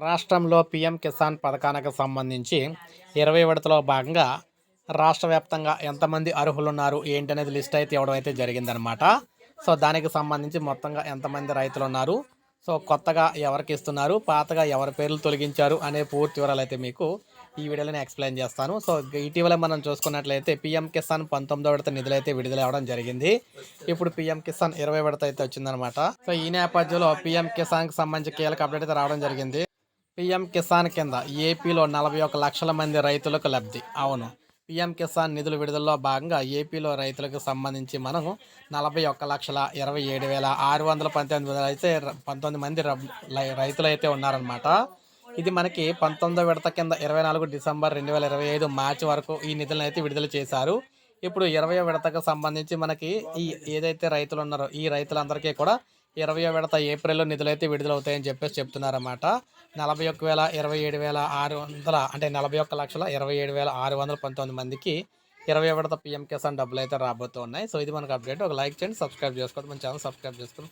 రాష్ట్రంలో పీఎం కిసాన్ పథకానికి సంబంధించి ఇరవై విడతలో భాగంగా రాష్ట్ర వ్యాప్తంగా ఎంతమంది అర్హులు ఉన్నారు ఏంటి అనేది లిస్ట్ అయితే ఇవ్వడం అయితే జరిగిందనమాట సో దానికి సంబంధించి మొత్తంగా ఎంతమంది రైతులు ఉన్నారు సో కొత్తగా ఎవరికి ఇస్తున్నారు? పాతగా ఎవరి పేర్లు తొలగించారు? అనే పూర్తి వివరాలు అయితే మీకు ఈ వీడియోలో నేను ఎక్స్ప్లెయిన్ చేస్తాను. సో ఇటీవల మనం చూసుకున్నట్లయితే పీఎం కిసాన్ పంతొమ్మిదో విడత నిధులు అయితే విడుదల అవ్వడం జరిగింది. ఇప్పుడు పీఎం కిసాన్ ఇరవై విడత అయితే వచ్చిందనమాట సో ఈ నేపథ్యంలో పీఎం కిసాన్కి సంబంధించి కీలక అప్డేట్ అయితే రావడం జరిగింది. పీఎం కిసాన్ కింద ఏపీలో నలభై ఒక లక్షల మంది రైతులకు లబ్ధి. అవును. పీఎం కిసాన్ నిధుల విడుదలలో భాగంగా ఏపీలో రైతులకు సంబంధించి మనం నలభై ఒక్క లక్షల ఇరవై ఏడు వేల ఆరు వందల పంతొమ్మిది వందల అయితే పంతొమ్మిది మంది రబ్- రైతులు అయితే ఉన్నారనమాట ఇది మనకి పంతొమ్మిదో విడత కింద ఇరవై నాలుగు డిసెంబర్ రెండు వేల ఇరవై ఐదు మార్చి వరకు ఈ నిధులను అయితే విడుదల చేశారు. ఇప్పుడు ఇరవై విడతకు సంబంధించి మనకి ఈ ఏదైతే రైతులు ఉన్నారో ఈ రైతులందరికీ కూడా ఇరవై విడత ఏప్రిల్లో నిధులైతే విడుదలవుతాయని చెప్పేసి చెప్తున్నారన్నమాట. నలభై ఒక్క వేల ఇరవై ఏడు వేల ఆరు వందల అంటే నలభై ఒక్క లక్షల ఇరవై ఏడు వేల ఆరు వందల పంతొమ్మిది మందికి ఇరవై విడత పిఎం కిసాన్ డబ్బులు అయితే రాబోతున్నాయి. సో ఇది మనకు అప్డేట్. ఒక లైక్ చేయండి సబ్స్క్రైబ్ చేసుకోండి మన ఛానల్ సబ్స్క్రైబ్ చేసుకోండి.